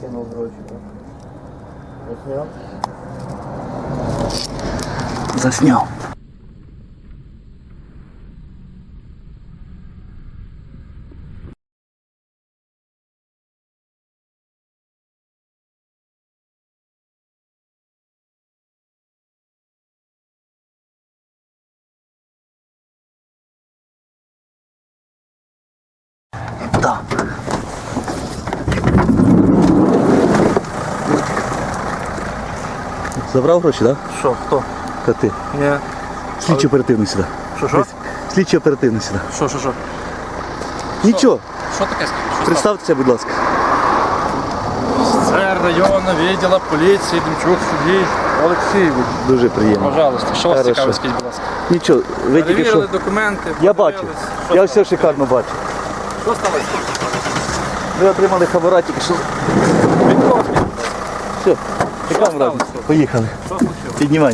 кинув гроші. Засняв? Засняв. Так. Забрав гроші, так? Що, хто? Да? Та ти. Ні. Слідчі оперативно сюди. Що, що? Слідчі оперативно сюди. Що, що, що? Нічого. Що таке скажіть? Що Представтеся, будь ласка. Це районного відділу поліції Демчук Сергій Олексійович. Дуже приємно. Пожалуйста, що вас Хорошо. цікавить, скажіть, будь ласка. Нічого, ви тільки Перевірили що. документи. Я бачу. подивились. Що Я сталося? все шикарно бачу. Що сталося? Ви отримали хабара тільки що. Від кого? Все. Поїхали. Піднімай.